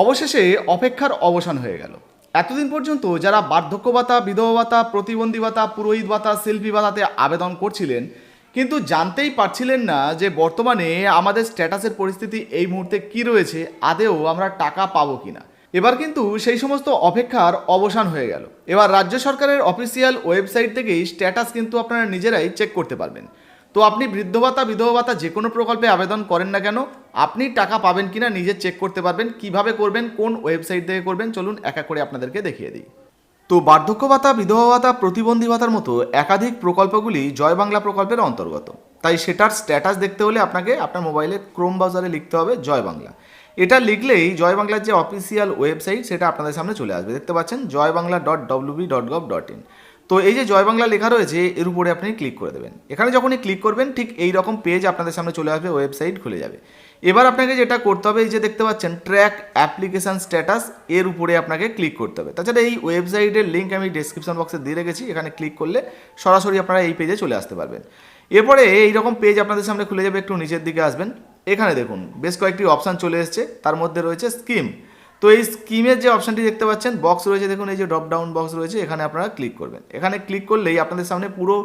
অবশেষে অপেক্ষার অবসান হয়ে গেল। এতদিন পর্যন্ত যারা বার্ধক্য ভাতা বিধবা ভাতা প্রতিবন্ধী ভাতা পুরোহিত ভাতা শিল্পী ভাতাতে আবেদন করছিলেন, কিন্তু জানতেই পারছিলেন না যে বর্তমানে আমাদের স্ট্যাটাসের পরিস্থিতি এই মুহূর্তে কি রয়েছে, আদেও আমরা টাকা পাবো কিনা। এবার কিন্তু সেই সমস্ত অপেক্ষার অবসান হয়ে গেল। এবার রাজ্য সরকারের অফিসিয়াল ওয়েবসাইট থেকেই স্ট্যাটাস কিন্তু আপনারা নিজেরাই চেক করতে পারবেন। তো আপনি বৃদ্ধ ভাতা বিধবা ভাতা যে কোনো প্রকল্পে আবেদন করেন না কেন, আপনি টাকা পাবেন কিনা নিজে চেক করতে পারবেন, কীভাবে করবেন, কোন ওয়েবসাইট থেকে করবেন, চলুন এক করে আপনাদেরকে দেখিয়ে দিই। তো বার্ধক্য ভাতা বিধবা ভাতা প্রতিবন্ধী ভাতার মতো একাধিক প্রকল্পগুলি জয় বাংলা প্রকল্পের অন্তর্গত। তাই সেটার স্ট্যাটাস দেখতে হলে আপনাকে আপনার মোবাইলে ক্রোম ব্রাউজারে লিখতে হবে জয় বাংলা। এটা লিখলেই জয় বাংলার যে অফিসিয়াল ওয়েবসাইট সেটা আপনাদের সামনে চলে আসবে। দেখতে পাচ্ছেন, Joy Bangla dot WB dot gov dot in তো এই যে জয় বাংলা লেখা রয়েছে, এর উপরে আপনি ক্লিক করে দেবেন। এখানে যখনই ক্লিক করবেন, ঠিক এই রকম পেজ আপনাদের সামনে চলে আসবে ওয়েবসাইট খুলে যাবে। এবার আপনাকে যেটা করতে হবে, এই যে দেখতে পাচ্ছেন ট্র্যাক অ্যাপ্লিকেশান স্ট্যাটাস এর উপরে আপনাকে ক্লিক করতে হবে। তাছাড়া এই ওয়েবসাইটের লিঙ্ক আমি ডেসক্রিপশন বক্সে দিয়ে রেখেছি, এখানে ক্লিক করলে সরাসরি আপনারা এই পেজে চলে আসতে পারবেন। এরপরে এইরকম পেজ আপনাদের সামনে খুলে যাবে, একটু নিচের দিকে আসবেন। এখানে দেখুন, বেশ কয়েকটি অপশান চলে এসেছে, তার মধ্যে রয়েছে স্কিম তো এই স্কিমের যে অপশানটি দেখতে পাচ্ছেন বক্স রয়েছে, দেখুন, এই যে ড্রপ ডাউন বক্স রয়েছে, এখানে আপনারা ক্লিক করবেন। এখানে ক্লিক করলেই আপনাদের সামনে পুরো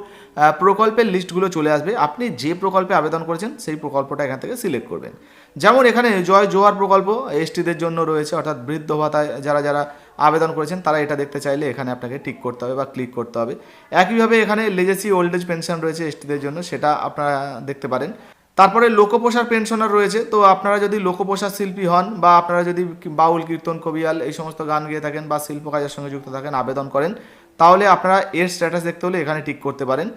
প্রকল্পের লিস্টগুলো চলে আসবে। আপনি যে প্রকল্পে আবেদন করেছেন, সেই প্রকল্পটা এখান থেকে সিলেক্ট করবেন। যেমন এখানে জয় জোয়ার প্রকল্প, এসটিদের জন্য রয়েছে, অর্থাৎ বৃদ্ধ ভাতায় যারা যারা আবেদন করেছেন, তারা এটা দেখতে চাইলে এখানে আপনাকে টিক করতে হবে বা ক্লিক করতে হবে। একইভাবে এখানে লেজেসি ওল্ড এজ পেনশন রয়েছে, এসটিদের জন্য, সেটা আপনারা দেখতে পারেন। তারপরে লোকপোষার পেনশনার রয়েছে। তো আপনারা যদি লোকপোষার শিল্পী হন বা আপনারা যদি বাউল, কীর্তন, কবিয়াল এই সমস্ত গান গেয়ে থাকেন বা শিল্প কাজের সঙ্গে যুক্ত থাকেন, আবেদন করেন, তাহলে আপনারা এর স্ট্যাটাস দেখতে হলে এখানে টিক করতে পারেন।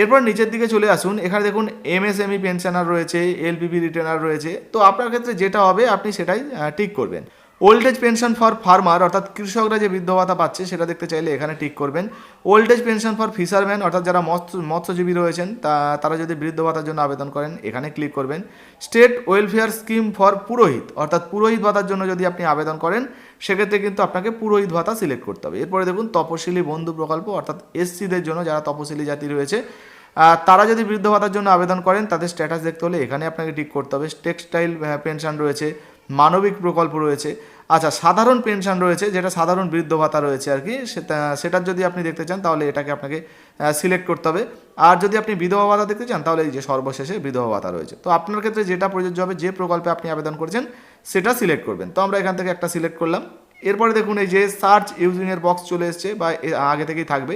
এরপর নিচের দিকে চলে আসুন। এখানে দেখুন এমএসএমই পেনশনার রয়েছে এলপিপি রিটার্নার রয়েছে। তো আপনার ক্ষেত্রে যেটা হবে, আপনি সেটাই টিক করবেন। Old age pension for farmer অর্থাৎ কৃষকরা যে বৃদ্ধ ভাতা পাচ্ছে, সেটা দেখতে চাইলে এখানে টিক করবেন। Old age pension for fisherman অর্থাৎ যারা মৎস্য মৎস্যজীবী রয়েছেন, তা, তারা যদি বৃদ্ধ ভাতার জন্য আবেদন করেন, এখানে ক্লিক করবেন। স্টেট ওয়েলফেয়ার স্কিম ফর পুরোহিত, অর্থাৎ পুরোহিত ভাতার জন্য যদি আপনি আবেদন করেন, সেক্ষেত্রে কিন্তু আপনাকে পুরোহিত ভাতা সিলেক্ট করতে হবে। এরপরে দেখুন, তপশিলি বন্ধু প্রকল্প, অর্থাৎ এসসিদের জন্য যারা তপশিলি জাতি রয়েছে তারা যদি বৃদ্ধ ভাতার জন্য আবেদন করেন, তাদের স্ট্যাটাস দেখতে হলে এখানে আপনাকে টিক করতে হবে। টেক্সটাইল পেনশন রয়েছে। মানবিক প্রকল্প রয়েছে। আচ্ছা সাধারণ পেনশন রয়েছে, যেটা সাধারণ বৃদ্ধ ভাতা রয়েছে আর কি, সেটা, সেটার যদি আপনি দেখতে চান, তাহলে এটাকে আপনাকে সিলেক্ট করতে হবে। আর যদি আপনি বিধবা ভাতা দেখতে চান, তাহলে এই যে সর্বশেষে বিধবা ভাতা রয়েছে। তো আপনার ক্ষেত্রে যেটা প্রযোজ্য হবে, যে প্রকল্পে আপনি আবেদন করেছেন, সেটা সিলেক্ট করবেন। তো আমরা এখান থেকে একটা সিলেক্ট করলাম। এরপরে দেখুন, এই যে সার্চ ইউজিংয়ের বক্স চলে এসছে বা আগে থেকেই থাকবে।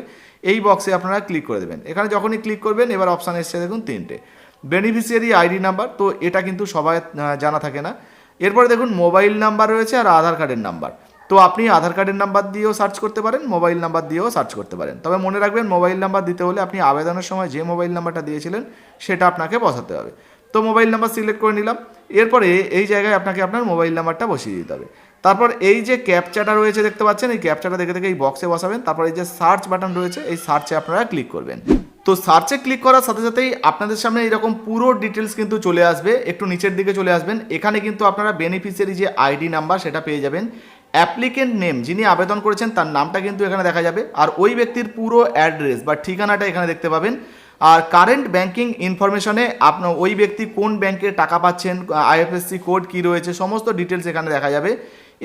এই বক্সে আপনারা ক্লিক করে দেবেন। এখানে যখনই ক্লিক করবেন, এবার অপশান এসছে দেখুন তিনটে। বেনিফিশিয়ারি আইডি নাম্বার তো এটা কিন্তু সবাই জানা থাকে না। এরপরে দেখুন, মোবাইল নাম্বার রয়েছে আর আধার কার্ডের নাম্বার। তো আপনি আধার কার্ডের নাম্বার দিয়েও সার্চ করতে পারেন, মোবাইল নাম্বার দিয়েও সার্চ করতে পারেন। তবে মনে রাখবেন, মোবাইল নাম্বার দিতে হলে আপনি আবেদনের সময় যে মোবাইল নাম্বারটা দিয়েছিলেন, সেটা আপনাকে বসাতে হবে। তো মোবাইল নাম্বার সিলেক্ট করে নিলাম। এরপরে এই জায়গায় আপনাকে আপনার মোবাইল নাম্বারটা বসিয়ে দিতে হবে। তারপর এই যে ক্যাপচাটা রয়েছে, দেখতে পাচ্ছেন? এই ক্যাপচাটা দেখে দেখে এই বক্সে বসাবেন। তারপর এই যে সার্চ বাটন রয়েছে, এই সার্চে আপনারা ক্লিক করবেন। তো সার্চে ক্লিক করার সাথে সাথেই আপনাদের সামনে এরকম পুরো ডিটেলস কিন্তু চলে আসবে। একটু নিচের দিকে চলে আসবেন। এখানে কিন্তু আপনারা বেনিফিশিয়ারি যে আইডি নাম্বার সেটা পেয়ে যাবেন। অ্যাপ্লিকেন্ট নেম যিনি আবেদন করেছেন তার নামটা কিন্তু এখানে দেখা যাবে। আর ওই ব্যক্তির পুরো অ্যাড্রেস বা ঠিকানাটা এখানে দেখতে পাবেন। আর কারেন্ট ব্যাংকিং ইনফরমেশনে আপনার ওই ব্যক্তি কোন ব্যাংকে টাকা পাচ্ছেন আইএফএসসি কোড কি রয়েছে, সমস্ত ডিটেলস এখানে দেখা যাবে।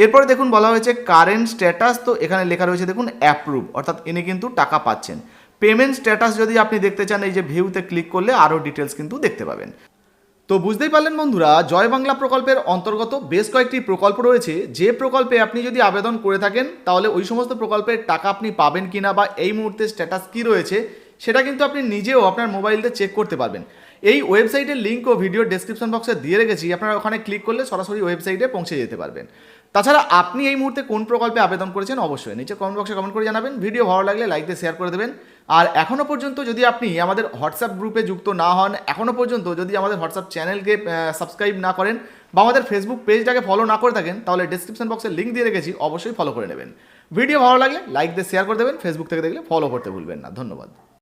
এরপরে দেখুন বলা হয়েছে কারেন্ট স্ট্যাটাস তো এখানে লেখা রয়েছে দেখুন অ্যাপ্রুভ অর্থাৎ ইনি কিন্তু টাকা পাচ্ছেন। পেমেন্ট স্ট্যাটাস যদি আপনি দেখতে চান, এই যে ভিউতে ক্লিক করলে আরও ডিটেলস কিন্তু দেখতে পাবেন। তো বুঝতেই পারলেন বন্ধুরা, জয় বাংলা প্রকল্পের অন্তর্গত বেশ কয়েকটি প্রকল্প রয়েছে। যে প্রকল্পে আপনি যদি আবেদন করে থাকেন, তাহলে ওই সমস্ত প্রকল্পের টাকা আপনি পাবেন কিনা বা এই মুহূর্তে স্ট্যাটাস কি রয়েছে, সেটা কিন্তু আপনি নিজেও আপনার মোবাইলতে চেক করতে পারবেন। এই ওয়েবসাইটের ও ভিডিও ডেসক্রিপশন বক্সে দিয়ে রেখেছি, আপনারা ওখানে ক্লিক করলে সরাসরি ওয়েবসাইটে পৌঁছে যেতে পারবেন। তাছাড়া আপনি এই মুহূর্তে কোন প্রকল্পে আবেদন করেছেন অবশ্যই নিচে কমেন্ট বক্সে কমেন্ট করে জানাবেন। ভিডিও ভালো লাগলে লাইক দিয়ে শেয়ার করে দেবেন। আর এখনও পর্যন্ত যদি আপনি আমাদের হোয়াটসঅ্যাপ গ্রুপে যুক্ত না হন এখনও পর্যন্ত যদি আমাদের হোয়াটসঅ্যাপ চ্যানেলকে সাবস্ক্রাইব না করেন বা আমাদের ফেসবুক পেজটাকে ফলো না করে থাকেন, তাহলে ডিসক্রিপশন বক্সে লিঙ্ক দিয়ে রেখেছি, অবশ্যই ফলো করে নেবেন। ভিডিও ভালো লাগলে লাইক দিয়ে শেয়ার করে দেবেন ফেসবুক থেকে দেখলে ফলো করতে ভুলবেন না। ধন্যবাদ।